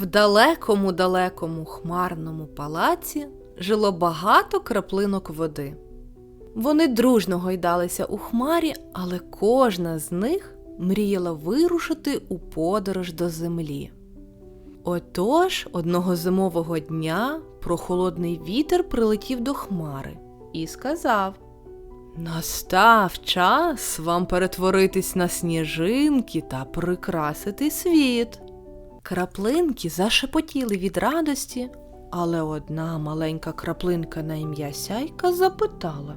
В далекому далекому хмарному палаці жило багато краплинок води. Вони дружно гойдалися у хмарі, але кожна з них мріяла вирушити у подорож до землі. Отож, одного зимового дня прохолодний вітер прилетів до хмари і сказав: Настав час вам перетворитись на сніжинки та прикрасити світ. Краплинки зашепотіли від радості, але одна маленька краплинка на ім'я Сяйка запитала.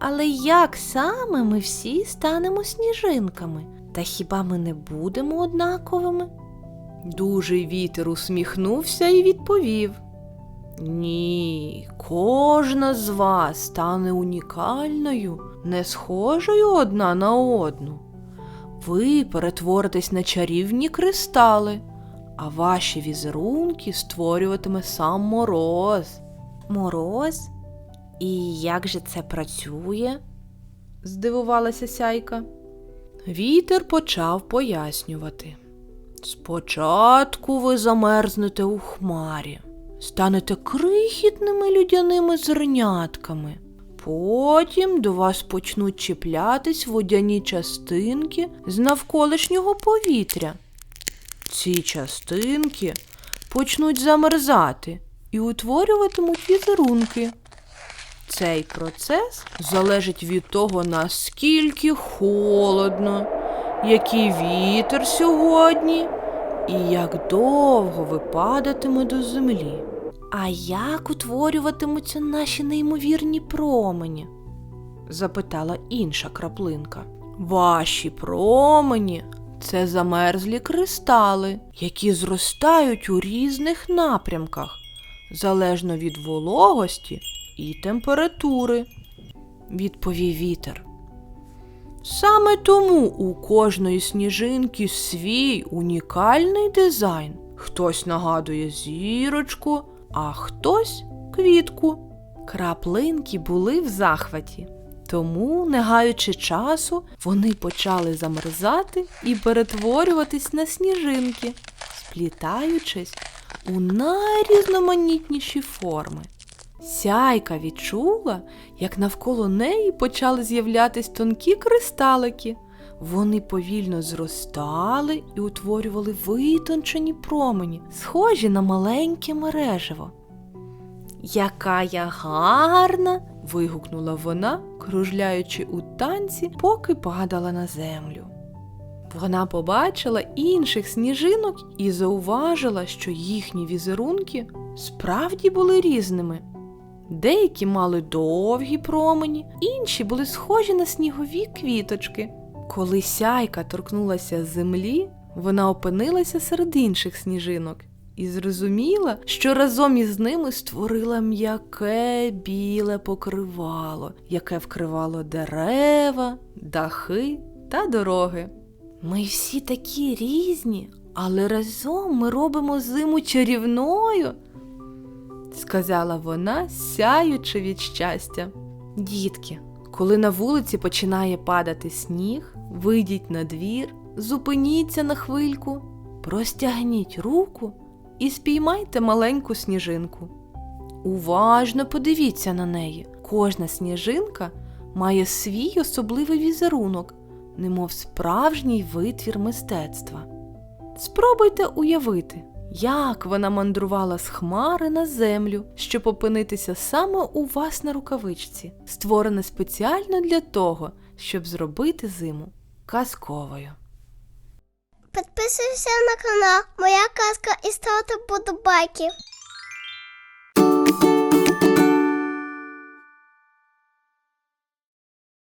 Але як саме ми всі станемо сніжинками? Та хіба ми не будемо однаковими? Дужий вітер усміхнувся і відповів. Ні, кожна з вас стане унікальною, не схожою одна на одну. Ви перетворитесь на чарівні кристали, а ваші візерунки створюватиме сам мороз. Мороз? І як же це працює? здивувалася сяйка. Вітер почав пояснювати. Спочатку ви замерзнете у хмарі, станете крихітними людяними зернятками. Потім до вас почнуть чіплятись водяні частинки з навколишнього повітря. Ці частинки почнуть замерзати і утворюватимуть візерунки. Цей процес залежить від того, наскільки холодно, який вітер сьогодні і як довго ви падатиме до землі. А як утворюватимуться наші неймовірні промені? запитала інша краплинка. Ваші промені це замерзлі кристали, які зростають у різних напрямках, залежно від вологості і температури, відповів вітер. Саме тому у кожної сніжинки свій унікальний дизайн. Хтось нагадує зірочку, а хтось квітку. Краплинки були в захваті, тому, не гаючи часу, вони почали замерзати і перетворюватись на сніжинки, сплітаючись у найрізноманітніші форми. Сяйка відчула, як навколо неї почали з'являтись тонкі кристалики. Вони повільно зростали і утворювали витончені промені, схожі на маленьке мережево. Яка я гарна. вигукнула вона, кружляючи у танці, поки падала на землю. Вона побачила інших сніжинок і зауважила, що їхні візерунки справді були різними. Деякі мали довгі промені, інші були схожі на снігові квіточки. Коли сяйка торкнулася землі, вона опинилася серед інших сніжинок і зрозуміла, що разом із ними створила м'яке біле покривало, яке вкривало дерева, дахи та дороги. Ми всі такі різні, але разом ми робимо зиму чарівною, сказала вона, сяючи від щастя. Дітки, коли на вулиці починає падати сніг, вийдіть на двір, зупиніться на хвильку, простягніть руку і спіймайте маленьку сніжинку. Уважно подивіться на неї. Кожна сніжинка має свій особливий візерунок, немов справжній витвір мистецтва. Спробуйте уявити, як вона мандрувала з хмари на землю, щоб опинитися саме у вас на рукавичці, створена спеціально для того, щоб зробити зиму казковою. Підписуйся на канал Моя казка і ставте подобайки.